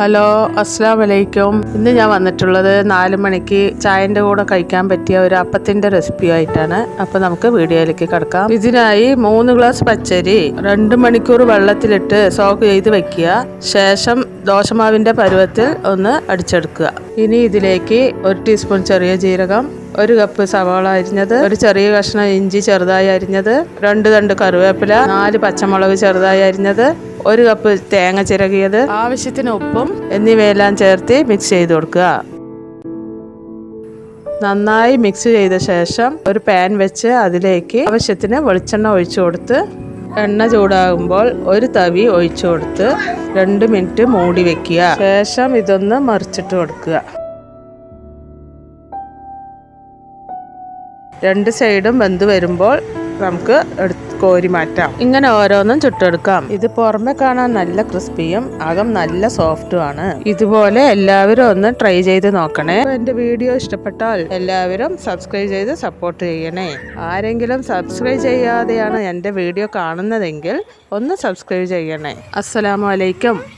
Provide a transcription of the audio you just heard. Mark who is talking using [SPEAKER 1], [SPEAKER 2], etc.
[SPEAKER 1] Hello അസ്സാം വലൈക്കും ഇന്ന് ഞാൻ വന്നിട്ടുള്ളത് നാല് മണിക്ക് ചായന്റെ കൂടെ കഴിക്കാൻ പറ്റിയ ഒരു അപ്പത്തിന്റെ റെസിപ്പി ആയിട്ടാണ്. അപ്പോൾ നമുക്ക് വീഡിയോയിലേക്ക് കിടക്കാം. ഇതിനായി മൂന്ന് ഗ്ലാസ് പച്ചരി രണ്ട് മണിക്കൂർ വെള്ളത്തിലിട്ട് സോക്ക് ചെയ്ത് വെക്കുക. ശേഷം ദോശമാവിന്റെ പരുവത്തിൽ ഒന്ന് അടിച്ചെടുക്കുക. ഇനി ഇതിലേക്ക് ഒരു ടീസ്പൂൺ ചെറിയ ജീരകം ഒരു കപ്പ് സവാള അരിഞ്ഞത് ഒരു ചെറിയ കഷ്ണം ഇഞ്ചി ചെറുതായി അരിഞ്ഞത് രണ്ട് തണ്ട് കറിവേപ്പില നാല് പച്ചമുളക് ചെറുതായി അരിഞ്ഞത് ഒരു കപ്പ് തേങ്ങ ചിരകിയത് ആവശ്യത്തിന് ഉപ്പും എന്നിവയെല്ലാം ചേർത്ത് മിക്സ് ചെയ്ത് കൊടുക്കുക. നന്നായി മിക്സ് ചെയ്ത ശേഷം ഒരു പാൻ വെച്ച് അതിലേക്ക് ആവശ്യത്തിന് വെളിച്ചെണ്ണ ഒഴിച്ചു കൊടുത്ത് എണ്ണ ചൂടാകുമ്പോൾ ഒരു തവി ഒഴിച്ചു കൊടുത്ത് രണ്ട് മിനിറ്റ് മൂടി വെക്കുക. ശേഷം ഇതൊന്ന് മറിച്ചിട്ട് കൊടുക്കുക. രണ്ട് സൈഡും വെന്ത് വരുമ്പോൾ നമുക്ക് കോരി മാറ്റാം. ഇങ്ങനെ ഓരോന്നും ചുട്ടെടുക്കാം. ഇത് പുറമെ കാണാൻ നല്ല ക്രിസ്പിയും അകം നല്ല സോഫ്റ്റും ആണ്. ഇതുപോലെ എല്ലാവരും ഒന്ന് ട്രൈ ചെയ്ത് നോക്കണേ. എന്റെ വീഡിയോ ഇഷ്ടപ്പെട്ടാൽ എല്ലാവരും സബ്സ്ക്രൈബ് ചെയ്ത് സപ്പോർട്ട് ചെയ്യണേ. ആരെങ്കിലും സബ്സ്ക്രൈബ് ചെയ്യാതെയാണ് എന്റെ വീഡിയോ കാണുന്നതെങ്കിൽ ഒന്ന് സബ്സ്ക്രൈബ് ചെയ്യണേ. അസ്സലാമു അലൈക്കും.